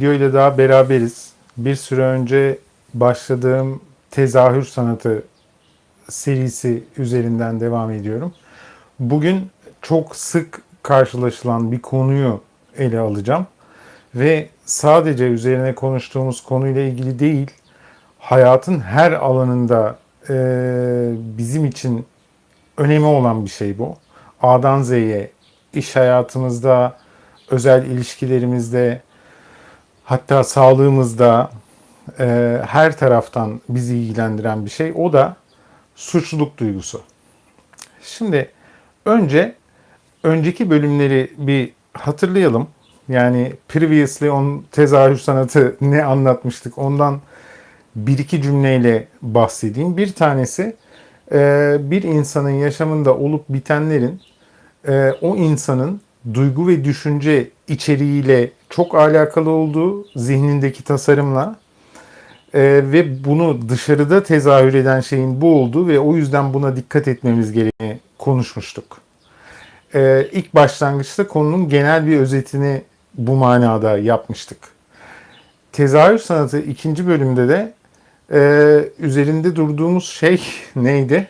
video ile daha beraberiz. Bir süre önce başladığım tezahür sanatı serisi üzerinden devam ediyorum. Bugün çok sık karşılaşılan bir konuyu ele alacağım ve sadece üzerine konuştuğumuz konuyla ilgili değil, hayatın her alanında eee, bizim için önemi olan bir şey bu. A'dan Z'ye, iş hayatımızda, özel ilişkilerimizde, hatta sağlığımızda e, her taraftan bizi ilgilendiren bir şey. O da suçluluk duygusu. Şimdi önce önceki bölümleri bir hatırlayalım. Yani previously on tezahür sanatı ne anlatmıştık ondan bir iki cümleyle bahsedeyim. Bir tanesi e, bir insanın yaşamında olup bitenlerin e, o insanın duygu ve düşünce içeriğiyle çok alakalı olduğu zihnindeki tasarımla e, ve bunu dışarıda tezahür eden şeyin bu olduğu ve o yüzden buna dikkat etmemiz gerektiğini konuşmuştuk. E, ilk başlangıçta konunun genel bir özetini bu manada yapmıştık. Tezahür sanatı ikinci bölümde de e, üzerinde durduğumuz şey neydi?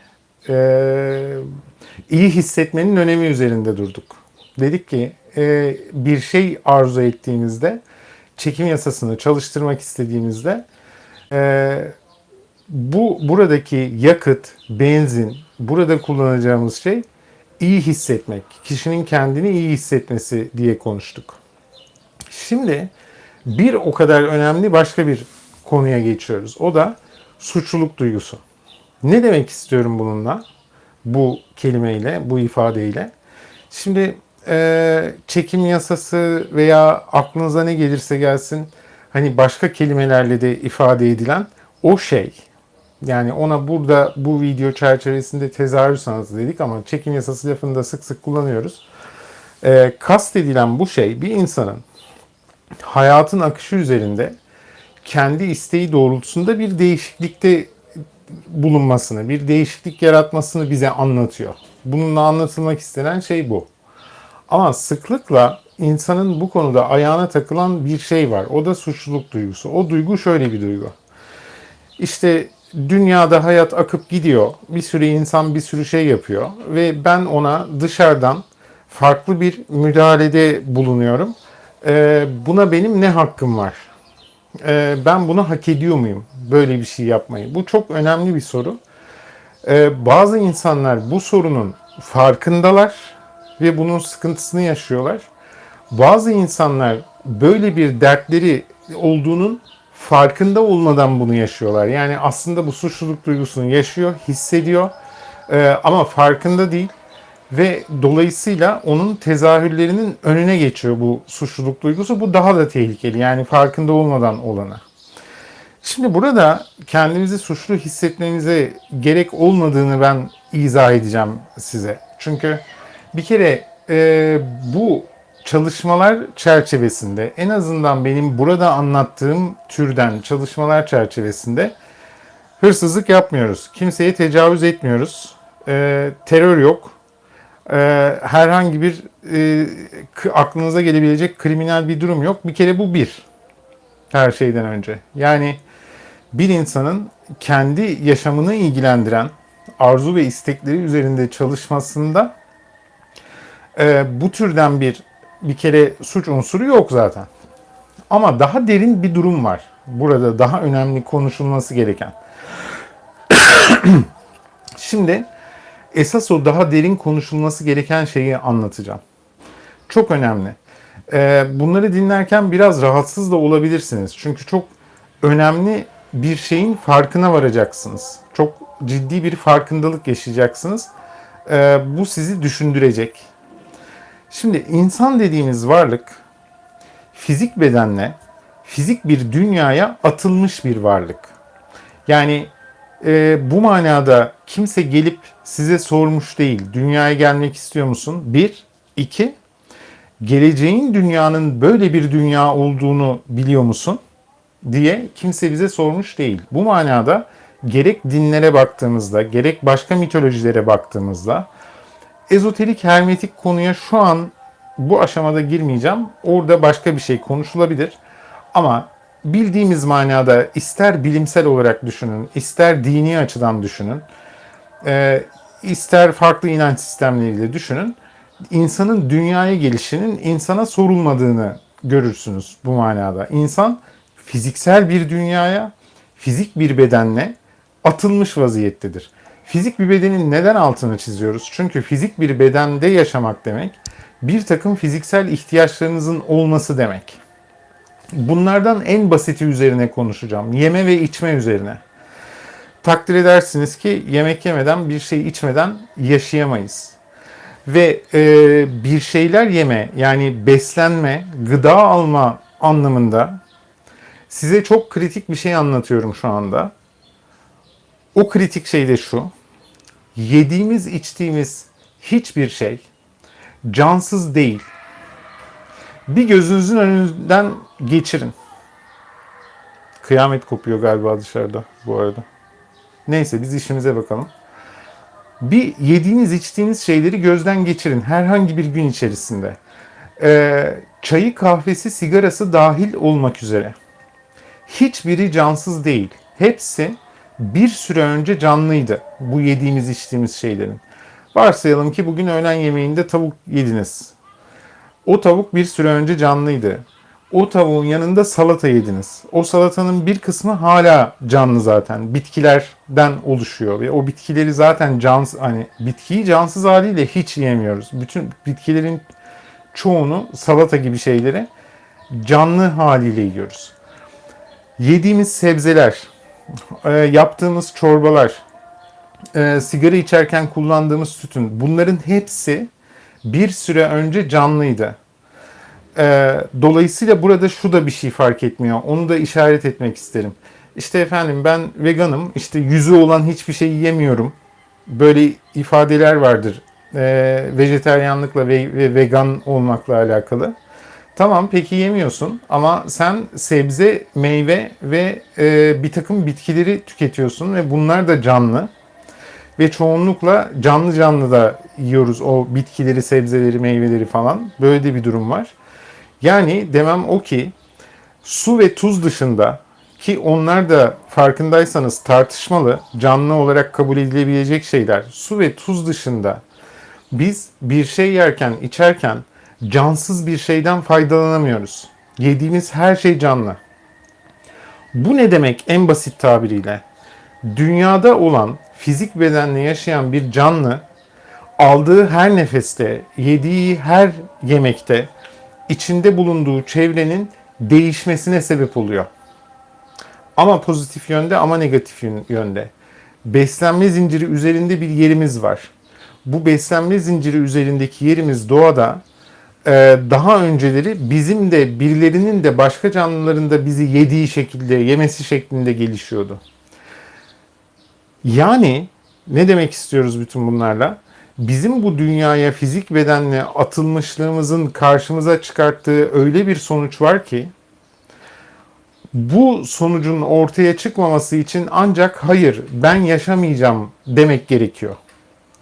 E, iyi hissetmenin önemi üzerinde durduk. Dedik ki e, bir şey arzu ettiğimizde, çekim yasasını çalıştırmak istediğimizde e, bu buradaki yakıt, benzin, burada kullanacağımız şey iyi hissetmek, kişinin kendini iyi hissetmesi diye konuştuk. Şimdi bir o kadar önemli başka bir konuya geçiyoruz. O da suçluluk duygusu. Ne demek istiyorum bununla? Bu kelimeyle, bu ifadeyle. Şimdi e, çekim yasası veya aklınıza ne gelirse gelsin hani başka kelimelerle de ifade edilen o şey. Yani ona burada bu video çerçevesinde tezahür sanatı dedik ama çekim yasası lafını da sık sık kullanıyoruz. E, kast edilen bu şey bir insanın hayatın akışı üzerinde kendi isteği doğrultusunda bir değişiklikte bulunmasını, bir değişiklik yaratmasını bize anlatıyor. Bununla anlatılmak istenen şey bu. Ama sıklıkla insanın bu konuda ayağına takılan bir şey var. O da suçluluk duygusu. O duygu şöyle bir duygu. İşte dünyada hayat akıp gidiyor. Bir sürü insan bir sürü şey yapıyor ve ben ona dışarıdan farklı bir müdahalede bulunuyorum. Ee, buna benim ne hakkım var? Ee, ben bunu hak ediyor muyum? Böyle bir şey yapmayı. Bu çok önemli bir soru. Ee, bazı insanlar bu sorunun farkındalar ve bunun sıkıntısını yaşıyorlar. Bazı insanlar böyle bir dertleri olduğunun farkında olmadan bunu yaşıyorlar. Yani aslında bu suçluluk duygusunu yaşıyor, hissediyor Ee, ama farkında değil ve dolayısıyla onun tezahürlerinin önüne geçiyor bu suçluluk duygusu. Bu daha da tehlikeli yani farkında olmadan olana. Şimdi burada kendimizi suçlu hissetmemize gerek olmadığını ben izah edeceğim size. Çünkü bir kere e, bu çalışmalar çerçevesinde en azından benim burada anlattığım türden çalışmalar çerçevesinde hırsızlık yapmıyoruz. Kimseye tecavüz etmiyoruz. E, terör yok. E, herhangi bir e, aklınıza gelebilecek kriminal bir durum yok. Bir kere bu bir. Her şeyden önce. Yani bir insanın kendi yaşamını ilgilendiren arzu ve istekleri üzerinde çalışmasında e, bu türden bir bir kere suç unsuru yok zaten. Ama daha derin bir durum var. Burada daha önemli konuşulması gereken. Şimdi esas o daha derin konuşulması gereken şeyi anlatacağım. Çok önemli. Ee, bunları dinlerken biraz rahatsız da olabilirsiniz. Çünkü çok önemli bir şeyin farkına varacaksınız. Çok ciddi bir farkındalık yaşayacaksınız. Ee, bu sizi düşündürecek. Şimdi insan dediğimiz varlık fizik bedenle fizik bir dünyaya atılmış bir varlık. Yani e, bu manada kimse gelip size sormuş değil. Dünyaya gelmek istiyor musun? Bir. iki geleceğin dünyanın böyle bir dünya olduğunu biliyor musun? diye kimse bize sormuş değil. Bu manada gerek dinlere baktığımızda, gerek başka mitolojilere baktığımızda ezoterik hermetik konuya şu an bu aşamada girmeyeceğim. Orada başka bir şey konuşulabilir. Ama bildiğimiz manada ister bilimsel olarak düşünün, ister dini açıdan düşünün, e, ister farklı inanç sistemleriyle düşünün, insanın dünyaya gelişinin insana sorulmadığını görürsünüz bu manada. İnsan fiziksel bir dünyaya, fizik bir bedenle atılmış vaziyettedir. Fizik bir bedenin neden altını çiziyoruz? Çünkü fizik bir bedende yaşamak demek bir takım fiziksel ihtiyaçlarınızın olması demek. Bunlardan en basiti üzerine konuşacağım. Yeme ve içme üzerine. Takdir edersiniz ki yemek yemeden bir şey içmeden yaşayamayız. Ve e, bir şeyler yeme yani beslenme, gıda alma anlamında size çok kritik bir şey anlatıyorum şu anda. O kritik şey de şu. Yediğimiz, içtiğimiz hiçbir şey cansız değil. Bir gözünüzün önünden geçirin. Kıyamet kopuyor galiba dışarıda bu arada. Neyse biz işimize bakalım. Bir yediğiniz içtiğiniz şeyleri gözden geçirin herhangi bir gün içerisinde. Ee, çayı, kahvesi, sigarası dahil olmak üzere. Hiçbiri cansız değil. Hepsi bir süre önce canlıydı bu yediğimiz içtiğimiz şeylerin. Varsayalım ki bugün öğlen yemeğinde tavuk yediniz. O tavuk bir süre önce canlıydı. O tavuğun yanında salata yediniz. O salatanın bir kısmı hala canlı zaten. Bitkilerden oluşuyor ve o bitkileri zaten cansız hani bitkiyi cansız haliyle hiç yemiyoruz. Bütün bitkilerin çoğunu salata gibi şeyleri canlı haliyle yiyoruz. Yediğimiz sebzeler, e, yaptığımız çorbalar, e, sigara içerken kullandığımız tütün bunların hepsi bir süre önce canlıydı. E, dolayısıyla burada şu da bir şey fark etmiyor. Onu da işaret etmek isterim. İşte efendim ben veganım, işte yüzü olan hiçbir şey yemiyorum. Böyle ifadeler vardır. E, vejeteryanlıkla ve, ve vegan olmakla alakalı. Tamam peki yemiyorsun ama sen sebze, meyve ve e, bir takım bitkileri tüketiyorsun ve bunlar da canlı. Ve çoğunlukla canlı canlı da yiyoruz o bitkileri, sebzeleri, meyveleri falan. Böyle de bir durum var. Yani demem o ki su ve tuz dışında ki onlar da farkındaysanız tartışmalı, canlı olarak kabul edilebilecek şeyler. Su ve tuz dışında biz bir şey yerken, içerken cansız bir şeyden faydalanamıyoruz. Yediğimiz her şey canlı. Bu ne demek en basit tabiriyle? Dünyada olan fizik bedenle yaşayan bir canlı aldığı her nefeste, yediği her yemekte içinde bulunduğu çevrenin değişmesine sebep oluyor. Ama pozitif yönde ama negatif yönde. Beslenme zinciri üzerinde bir yerimiz var. Bu beslenme zinciri üzerindeki yerimiz doğada daha önceleri bizim de birilerinin de başka canlıların da bizi yediği şekilde, yemesi şeklinde gelişiyordu. Yani ne demek istiyoruz bütün bunlarla? Bizim bu dünyaya fizik bedenle atılmışlığımızın karşımıza çıkarttığı öyle bir sonuç var ki bu sonucun ortaya çıkmaması için ancak hayır ben yaşamayacağım demek gerekiyor.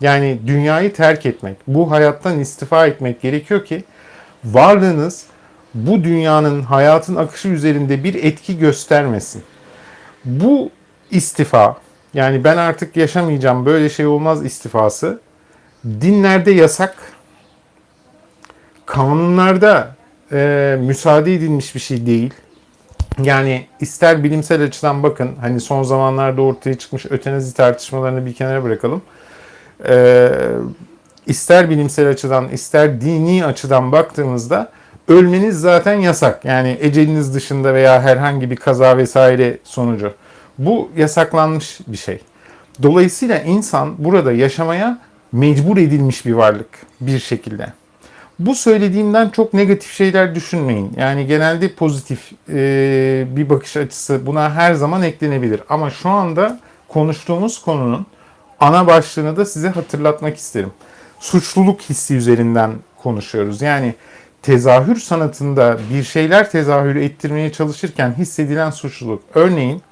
Yani dünyayı terk etmek, bu hayattan istifa etmek gerekiyor ki varlığınız bu dünyanın hayatın akışı üzerinde bir etki göstermesin. Bu istifa yani ben artık yaşamayacağım böyle şey olmaz istifası dinlerde yasak kanunlarda e, müsaade edilmiş bir şey değil. Yani ister bilimsel açıdan bakın hani son zamanlarda ortaya çıkmış ötenazi tartışmalarını bir kenara bırakalım. E, ister bilimsel açıdan ister dini açıdan baktığımızda ölmeniz zaten yasak. Yani eceliniz dışında veya herhangi bir kaza vesaire sonucu. Bu yasaklanmış bir şey. Dolayısıyla insan burada yaşamaya mecbur edilmiş bir varlık bir şekilde. Bu söylediğimden çok negatif şeyler düşünmeyin. Yani genelde pozitif e, bir bakış açısı buna her zaman eklenebilir. Ama şu anda konuştuğumuz konunun ana başlığını da size hatırlatmak isterim. Suçluluk hissi üzerinden konuşuyoruz. Yani tezahür sanatında bir şeyler tezahür ettirmeye çalışırken hissedilen suçluluk. Örneğin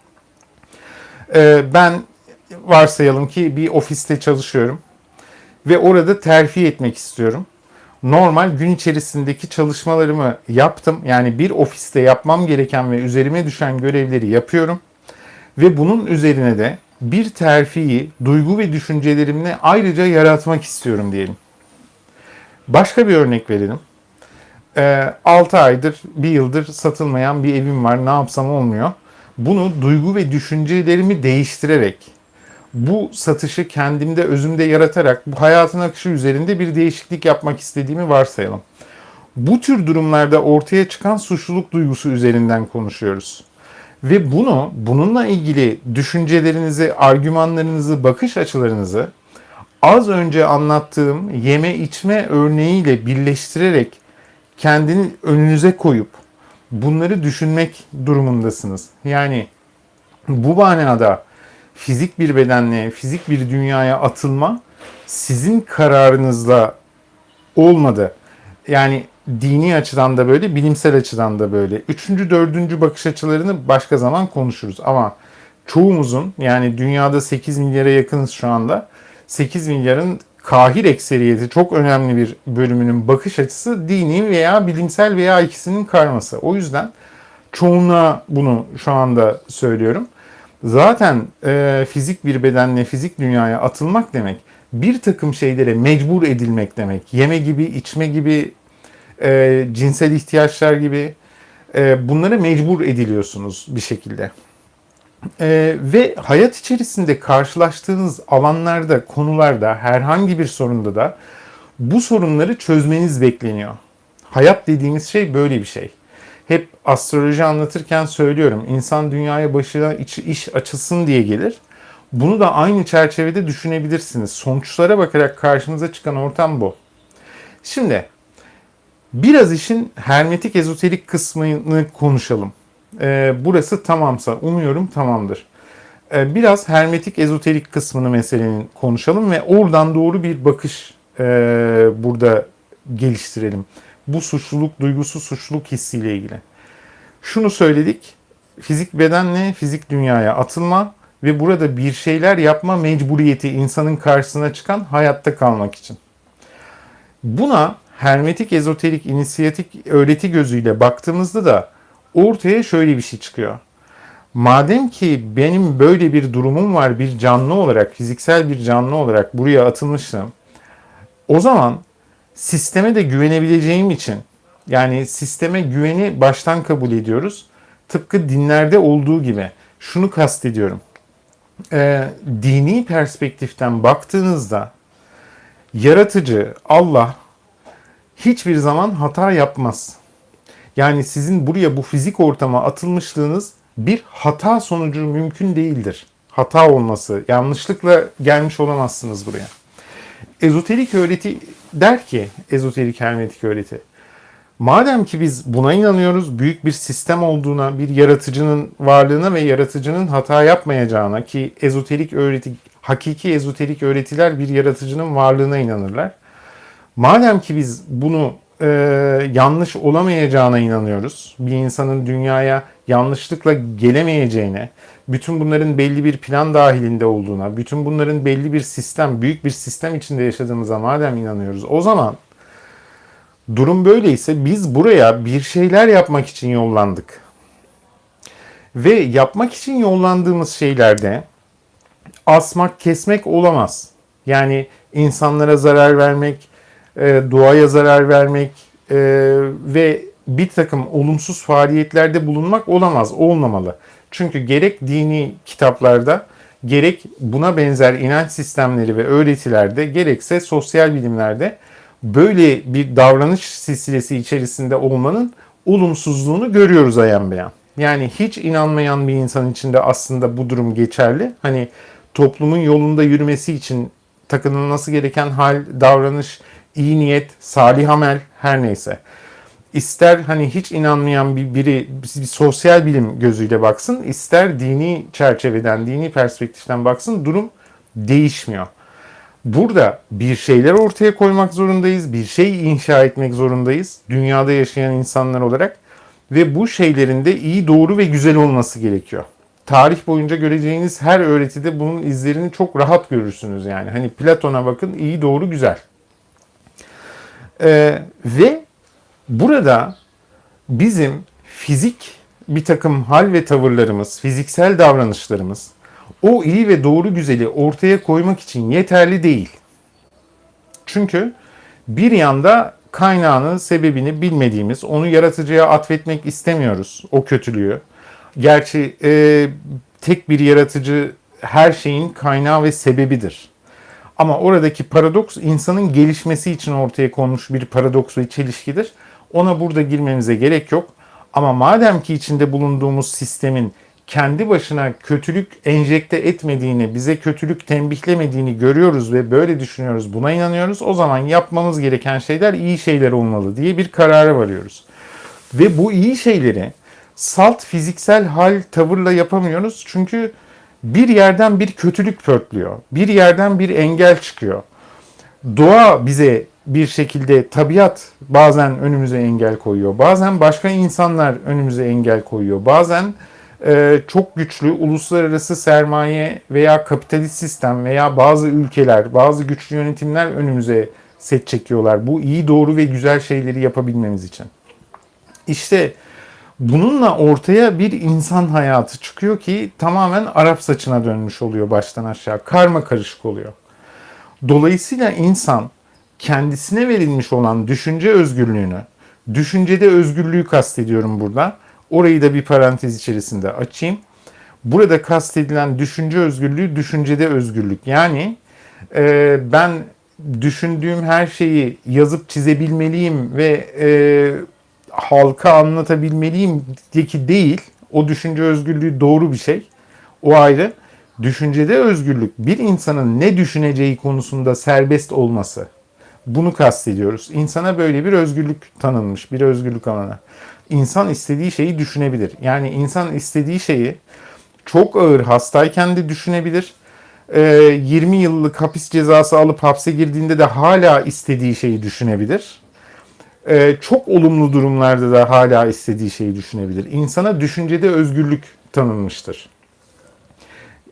e, ben varsayalım ki bir ofiste çalışıyorum ve orada terfi etmek istiyorum. normal gün içerisindeki çalışmalarımı yaptım. Yani bir ofiste yapmam gereken ve üzerime düşen görevleri yapıyorum. Ve bunun üzerine de bir terfiyi duygu ve düşüncelerimle ayrıca yaratmak istiyorum diyelim. Başka bir örnek verelim. Ee, 6 aydır, bir yıldır satılmayan bir evim var. Ne yapsam olmuyor. Bunu duygu ve düşüncelerimi değiştirerek, bu satışı kendimde, özümde yaratarak bu hayatın akışı üzerinde bir değişiklik yapmak istediğimi varsayalım. Bu tür durumlarda ortaya çıkan suçluluk duygusu üzerinden konuşuyoruz. Ve bunu, bununla ilgili düşüncelerinizi, argümanlarınızı, bakış açılarınızı az önce anlattığım yeme içme örneğiyle birleştirerek kendini önünüze koyup bunları düşünmek durumundasınız. Yani bu manada fizik bir bedenle, fizik bir dünyaya atılma sizin kararınızla olmadı. Yani dini açıdan da böyle, bilimsel açıdan da böyle. Üçüncü, dördüncü bakış açılarını başka zaman konuşuruz. Ama çoğumuzun yani dünyada 8 milyara yakınız şu anda. 8 milyarın kahir ekseriyeti çok önemli bir bölümünün bakış açısı dini veya bilimsel veya ikisinin karması. O yüzden çoğunluğa bunu şu anda söylüyorum. Zaten e, fizik bir bedenle fizik dünyaya atılmak demek bir takım şeylere mecbur edilmek demek. Yeme gibi, içme gibi, e, cinsel ihtiyaçlar gibi e, bunlara mecbur ediliyorsunuz bir şekilde. E, ve hayat içerisinde karşılaştığınız alanlarda, konularda, herhangi bir sorunda da bu sorunları çözmeniz bekleniyor. Hayat dediğimiz şey böyle bir şey. Hep astroloji anlatırken söylüyorum. İnsan dünyaya başına iç, iş açılsın diye gelir. Bunu da aynı çerçevede düşünebilirsiniz. Sonuçlara bakarak karşınıza çıkan ortam bu. Şimdi biraz işin hermetik ezoterik kısmını konuşalım. Ee, burası tamamsa umuyorum tamamdır. Ee, biraz hermetik ezoterik kısmını meselenin konuşalım ve oradan doğru bir bakış e, burada geliştirelim. Bu suçluluk duygusu, suçluluk hissiyle ilgili. Şunu söyledik. Fizik bedenle fizik dünyaya atılma ve burada bir şeyler yapma mecburiyeti insanın karşısına çıkan hayatta kalmak için. Buna hermetik ezoterik inisiyatik öğreti gözüyle baktığımızda da ortaya şöyle bir şey çıkıyor. Madem ki benim böyle bir durumum var bir canlı olarak, fiziksel bir canlı olarak buraya atılmışım. O zaman sisteme de güvenebileceğim için yani sisteme güveni baştan kabul ediyoruz. Tıpkı dinlerde olduğu gibi. Şunu kastediyorum. Ee, dini perspektiften baktığınızda yaratıcı Allah hiçbir zaman hata yapmaz. Yani sizin buraya bu fizik ortama atılmışlığınız bir hata sonucu mümkün değildir. Hata olması, yanlışlıkla gelmiş olamazsınız buraya. Ezoterik öğreti der ki, ezoterik hermetik öğreti. Madem ki biz buna inanıyoruz, büyük bir sistem olduğuna, bir yaratıcının varlığına ve yaratıcının hata yapmayacağına ki ezoterik öğreti, hakiki ezoterik öğretiler bir yaratıcının varlığına inanırlar. Madem ki biz bunu e, yanlış olamayacağına inanıyoruz. Bir insanın dünyaya yanlışlıkla gelemeyeceğine, bütün bunların belli bir plan dahilinde olduğuna, bütün bunların belli bir sistem, büyük bir sistem içinde yaşadığımıza madem inanıyoruz, o zaman durum böyleyse biz buraya bir şeyler yapmak için yollandık. Ve yapmak için yollandığımız şeylerde asmak, kesmek olamaz. Yani insanlara zarar vermek, e, doğaya zarar vermek e, ve bir takım olumsuz faaliyetlerde bulunmak olamaz, olmamalı. Çünkü gerek dini kitaplarda, gerek buna benzer inanç sistemleri ve öğretilerde, gerekse sosyal bilimlerde böyle bir davranış silsilesi içerisinde olmanın olumsuzluğunu görüyoruz ayan beyan. Yani hiç inanmayan bir insan için de aslında bu durum geçerli. Hani toplumun yolunda yürümesi için takınılması gereken hal, davranış, iyi niyet, salih amel her neyse. İster hani hiç inanmayan bir biri bir sosyal bilim gözüyle baksın, ister dini çerçeveden, dini perspektiften baksın durum değişmiyor. Burada bir şeyler ortaya koymak zorundayız, bir şey inşa etmek zorundayız dünyada yaşayan insanlar olarak ve bu şeylerin de iyi, doğru ve güzel olması gerekiyor. Tarih boyunca göreceğiniz her öğretide bunun izlerini çok rahat görürsünüz yani. Hani Platon'a bakın iyi, doğru, güzel. Ee, ve burada bizim fizik bir takım hal ve tavırlarımız, fiziksel davranışlarımız o iyi ve doğru güzeli ortaya koymak için yeterli değil. Çünkü bir yanda kaynağını, sebebini bilmediğimiz, onu yaratıcıya atfetmek istemiyoruz o kötülüğü. Gerçi e, tek bir yaratıcı her şeyin kaynağı ve sebebidir. Ama oradaki paradoks insanın gelişmesi için ortaya konmuş bir paradoks ve çelişkidir. Ona burada girmemize gerek yok. Ama madem ki içinde bulunduğumuz sistemin kendi başına kötülük enjekte etmediğini, bize kötülük tembihlemediğini görüyoruz ve böyle düşünüyoruz, buna inanıyoruz. O zaman yapmamız gereken şeyler iyi şeyler olmalı diye bir karara varıyoruz. Ve bu iyi şeyleri salt fiziksel hal tavırla yapamıyoruz. Çünkü bir yerden bir kötülük pörtlüyor. Bir yerden bir engel çıkıyor. Doğa bize bir şekilde tabiat bazen önümüze engel koyuyor. Bazen başka insanlar önümüze engel koyuyor. Bazen e, çok güçlü uluslararası sermaye veya kapitalist sistem veya bazı ülkeler, bazı güçlü yönetimler önümüze set çekiyorlar. Bu iyi, doğru ve güzel şeyleri yapabilmemiz için. İşte bununla ortaya bir insan hayatı çıkıyor ki tamamen Arap saçına dönmüş oluyor baştan aşağı. Karma karışık oluyor. Dolayısıyla insan kendisine verilmiş olan düşünce özgürlüğünü, düşüncede özgürlüğü kastediyorum burada. Orayı da bir parantez içerisinde açayım. Burada kastedilen düşünce özgürlüğü, düşüncede özgürlük. Yani e, ben düşündüğüm her şeyi yazıp çizebilmeliyim ve e, halka anlatabilmeliyim diye ki değil. O düşünce özgürlüğü doğru bir şey. O ayrı. Düşüncede özgürlük bir insanın ne düşüneceği konusunda serbest olması. Bunu kastediyoruz. İnsana böyle bir özgürlük tanınmış, bir özgürlük alanı. İnsan istediği şeyi düşünebilir. Yani insan istediği şeyi çok ağır hastayken de düşünebilir. 20 yıllık hapis cezası alıp hapse girdiğinde de hala istediği şeyi düşünebilir. Çok olumlu durumlarda da hala istediği şeyi düşünebilir. İnsana düşüncede özgürlük tanınmıştır.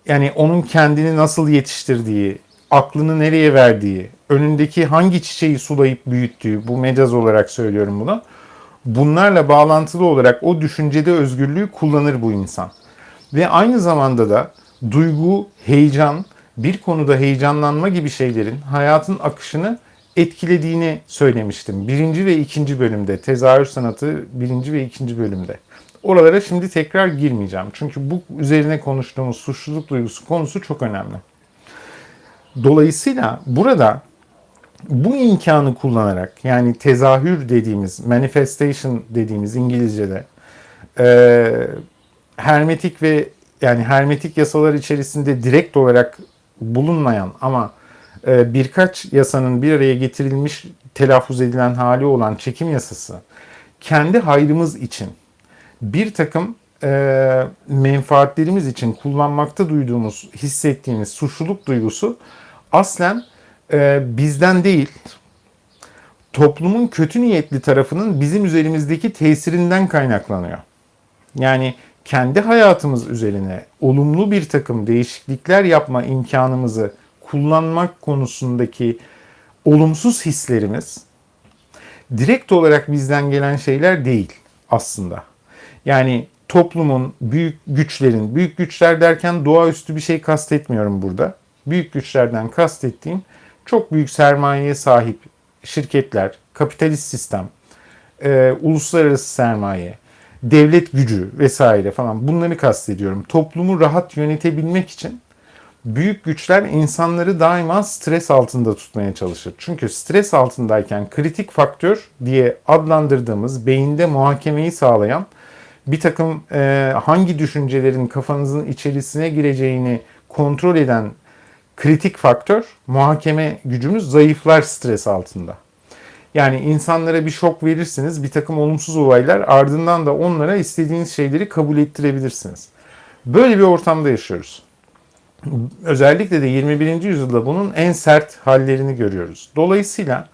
Yani onun kendini nasıl yetiştirdiği, aklını nereye verdiği, önündeki hangi çiçeği sulayıp büyüttüğü, bu mecaz olarak söylüyorum bunu. Bunlarla bağlantılı olarak o düşüncede özgürlüğü kullanır bu insan. Ve aynı zamanda da duygu, heyecan, bir konuda heyecanlanma gibi şeylerin hayatın akışını etkilediğini söylemiştim. Birinci ve ikinci bölümde, tezahür sanatı birinci ve ikinci bölümde. Oralara şimdi tekrar girmeyeceğim. Çünkü bu üzerine konuştuğumuz suçluluk duygusu konusu çok önemli. Dolayısıyla burada bu imkanı kullanarak yani tezahür dediğimiz, manifestation dediğimiz İngilizce'de e, hermetik ve yani hermetik yasalar içerisinde direkt olarak bulunmayan ama birkaç yasanın bir araya getirilmiş telaffuz edilen hali olan çekim yasası kendi hayrımız için bir takım e, menfaatlerimiz için kullanmakta duyduğumuz, hissettiğimiz suçluluk duygusu aslen e, bizden değil, toplumun kötü niyetli tarafının bizim üzerimizdeki tesirinden kaynaklanıyor. Yani kendi hayatımız üzerine olumlu bir takım değişiklikler yapma imkanımızı kullanmak konusundaki olumsuz hislerimiz direkt olarak bizden gelen şeyler değil aslında. Yani toplumun, büyük güçlerin, büyük güçler derken doğaüstü bir şey kastetmiyorum burada. Büyük güçlerden kastettiğim çok büyük sermayeye sahip şirketler, kapitalist sistem, e, uluslararası sermaye, devlet gücü vesaire falan bunları kastediyorum. Toplumu rahat yönetebilmek için büyük güçler insanları daima stres altında tutmaya çalışır. Çünkü stres altındayken kritik faktör diye adlandırdığımız beyinde muhakemeyi sağlayan bir takım e, hangi düşüncelerin kafanızın içerisine gireceğini kontrol eden kritik faktör muhakeme gücümüz zayıflar stres altında. Yani insanlara bir şok verirsiniz, bir takım olumsuz olaylar ardından da onlara istediğiniz şeyleri kabul ettirebilirsiniz. Böyle bir ortamda yaşıyoruz. Özellikle de 21. yüzyılda bunun en sert hallerini görüyoruz. Dolayısıyla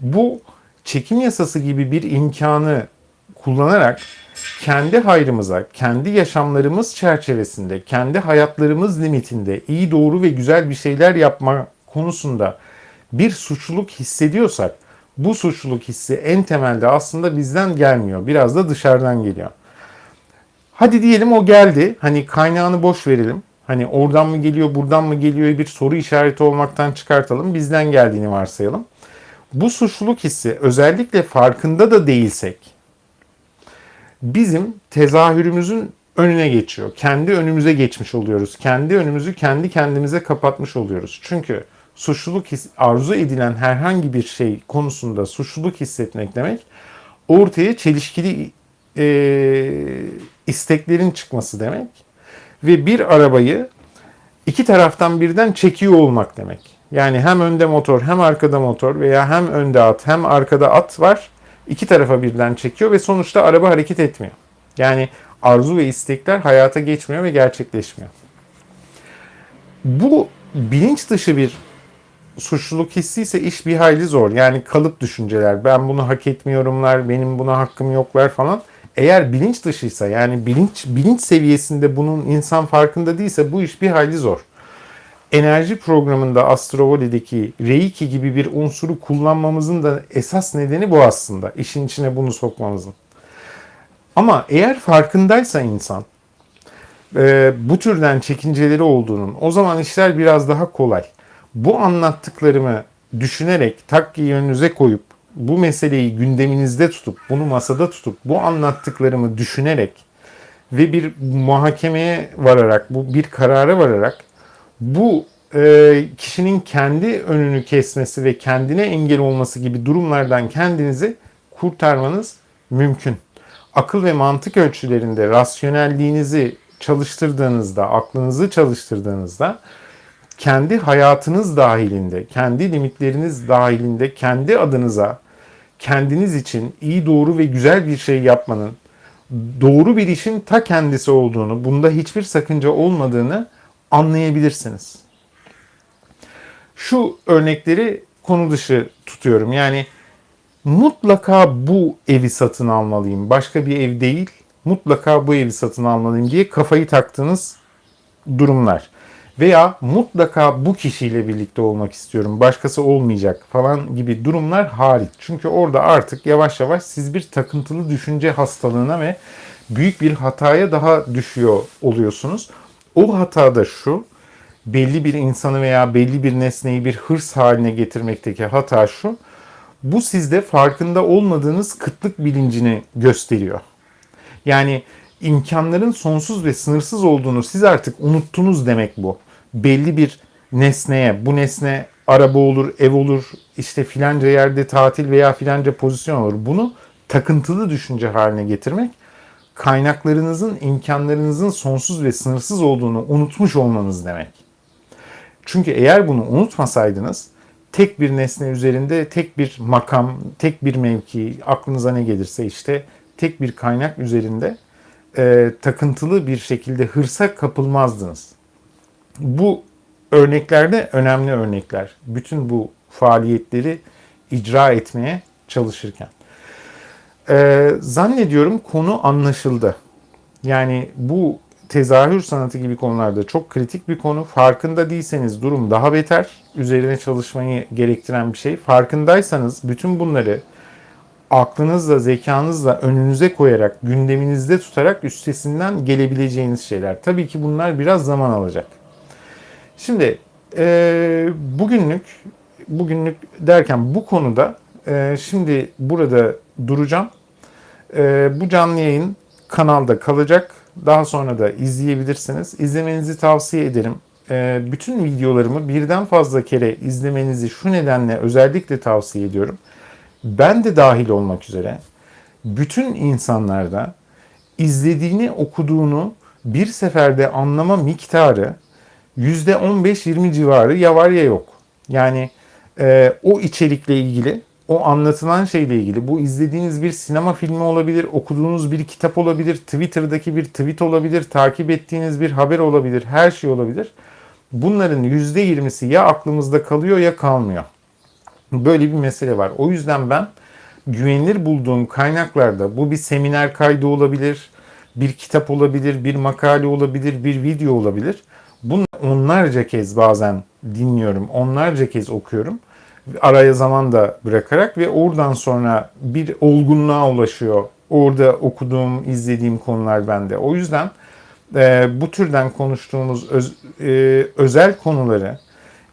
bu çekim yasası gibi bir imkanı kullanarak kendi hayrımıza, kendi yaşamlarımız çerçevesinde, kendi hayatlarımız limitinde iyi, doğru ve güzel bir şeyler yapma konusunda bir suçluluk hissediyorsak Bu suçluluk hissi en temelde aslında bizden gelmiyor. Biraz da dışarıdan geliyor. Hadi diyelim o geldi. Hani kaynağını boş verelim. Hani oradan mı geliyor, buradan mı geliyor bir soru işareti olmaktan çıkartalım. Bizden geldiğini varsayalım. Bu suçluluk hissi özellikle farkında da değilsek bizim tezahürümüzün önüne geçiyor. Kendi önümüze geçmiş oluyoruz. Kendi önümüzü kendi kendimize kapatmış oluyoruz. Çünkü suçluluk his, arzu edilen herhangi bir şey konusunda suçluluk hissetmek demek ortaya çelişkili e, isteklerin çıkması demek ve bir arabayı iki taraftan birden çekiyor olmak demek. Yani hem önde motor hem arkada motor veya hem önde at hem arkada at var. İki tarafa birden çekiyor ve sonuçta araba hareket etmiyor. Yani arzu ve istekler hayata geçmiyor ve gerçekleşmiyor. Bu bilinç dışı bir suçluluk hissi ise iş bir hayli zor. Yani kalıp düşünceler, ben bunu hak etmiyorumlar, benim buna hakkım yoklar falan. Eğer bilinç dışıysa yani bilinç bilinç seviyesinde bunun insan farkında değilse bu iş bir hayli zor. Enerji programında Astrovoli'deki Reiki gibi bir unsuru kullanmamızın da esas nedeni bu aslında. İşin içine bunu sokmamızın. Ama eğer farkındaysa insan e, bu türden çekinceleri olduğunun o zaman işler biraz daha kolay. Bu anlattıklarımı düşünerek takkiyi önünüze koyup bu meseleyi gündeminizde tutup bunu masada tutup bu anlattıklarımı düşünerek ve bir muhakemeye vararak bu bir karara vararak bu e, kişinin kendi önünü kesmesi ve kendine engel olması gibi durumlardan kendinizi kurtarmanız mümkün. Akıl ve mantık ölçülerinde rasyonelliğinizi çalıştırdığınızda, aklınızı çalıştırdığınızda kendi hayatınız dahilinde, kendi limitleriniz dahilinde kendi adınıza, kendiniz için iyi, doğru ve güzel bir şey yapmanın doğru bir işin ta kendisi olduğunu, bunda hiçbir sakınca olmadığını anlayabilirsiniz. Şu örnekleri konu dışı tutuyorum. Yani mutlaka bu evi satın almalıyım. Başka bir ev değil. Mutlaka bu evi satın almalıyım diye kafayı taktığınız durumlar. Veya mutlaka bu kişiyle birlikte olmak istiyorum. Başkası olmayacak falan gibi durumlar hariç. Çünkü orada artık yavaş yavaş siz bir takıntılı düşünce hastalığına ve büyük bir hataya daha düşüyor oluyorsunuz. O hata da şu. Belli bir insanı veya belli bir nesneyi bir hırs haline getirmekteki hata şu. Bu sizde farkında olmadığınız kıtlık bilincini gösteriyor. Yani imkanların sonsuz ve sınırsız olduğunu siz artık unuttunuz demek bu. Belli bir nesneye, bu nesne araba olur, ev olur, işte filanca yerde tatil veya filanca pozisyon olur. Bunu takıntılı düşünce haline getirmek kaynaklarınızın, imkanlarınızın sonsuz ve sınırsız olduğunu unutmuş olmanız demek. Çünkü eğer bunu unutmasaydınız tek bir nesne üzerinde tek bir makam, tek bir mevki, aklınıza ne gelirse işte tek bir kaynak üzerinde e, takıntılı bir şekilde hırsa kapılmazdınız. Bu örneklerde önemli örnekler. Bütün bu faaliyetleri icra etmeye çalışırken. E, zannediyorum konu anlaşıldı. Yani bu tezahür sanatı gibi konularda çok kritik bir konu. Farkında değilseniz durum daha beter. Üzerine çalışmayı gerektiren bir şey. Farkındaysanız bütün bunları aklınızla, zekanızla önünüze koyarak, gündeminizde tutarak üstesinden gelebileceğiniz şeyler. Tabii ki bunlar biraz zaman alacak. Şimdi e, bugünlük, bugünlük derken bu konuda e, şimdi burada duracağım. E, bu canlı yayın kanalda kalacak. Daha sonra da izleyebilirsiniz. İzlemenizi tavsiye ederim. E, bütün videolarımı birden fazla kere izlemenizi şu nedenle özellikle tavsiye ediyorum ben de dahil olmak üzere bütün insanlarda izlediğini, okuduğunu bir seferde anlama miktarı %15-20 civarı ya var ya yok. Yani e, o içerikle ilgili, o anlatılan şeyle ilgili, bu izlediğiniz bir sinema filmi olabilir, okuduğunuz bir kitap olabilir, Twitter'daki bir tweet olabilir, takip ettiğiniz bir haber olabilir, her şey olabilir. Bunların %20'si ya aklımızda kalıyor ya kalmıyor. Böyle bir mesele var. O yüzden ben güvenilir bulduğum kaynaklarda bu bir seminer kaydı olabilir, bir kitap olabilir, bir makale olabilir, bir video olabilir. Bunu onlarca kez bazen dinliyorum, onlarca kez okuyorum araya zaman da bırakarak ve oradan sonra bir olgunluğa ulaşıyor. Orada okuduğum, izlediğim konular bende. O yüzden e, bu türden konuştuğumuz öz- e, özel konuları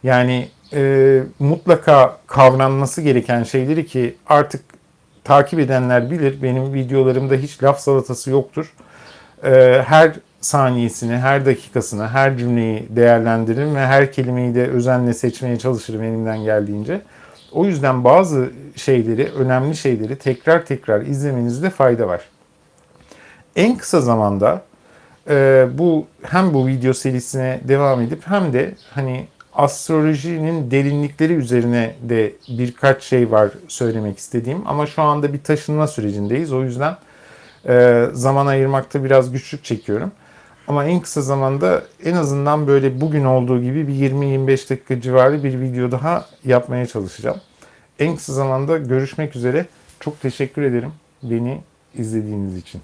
yani e, mutlaka kavranması gereken şeyleri ki artık takip edenler bilir. Benim videolarımda hiç laf salatası yoktur. E, her saniyesini, her dakikasını, her cümleyi değerlendiririm ve her kelimeyi de özenle seçmeye çalışırım elimden geldiğince. O yüzden bazı şeyleri, önemli şeyleri tekrar tekrar izlemenizde fayda var. En kısa zamanda e, bu hem bu video serisine devam edip hem de hani astrolojinin derinlikleri üzerine de birkaç şey var söylemek istediğim ama şu anda bir taşınma sürecindeyiz. O yüzden e, zaman ayırmakta biraz güçlük çekiyorum. Ama en kısa zamanda en azından böyle bugün olduğu gibi bir 20-25 dakika civarı bir video daha yapmaya çalışacağım. En kısa zamanda görüşmek üzere. Çok teşekkür ederim beni izlediğiniz için.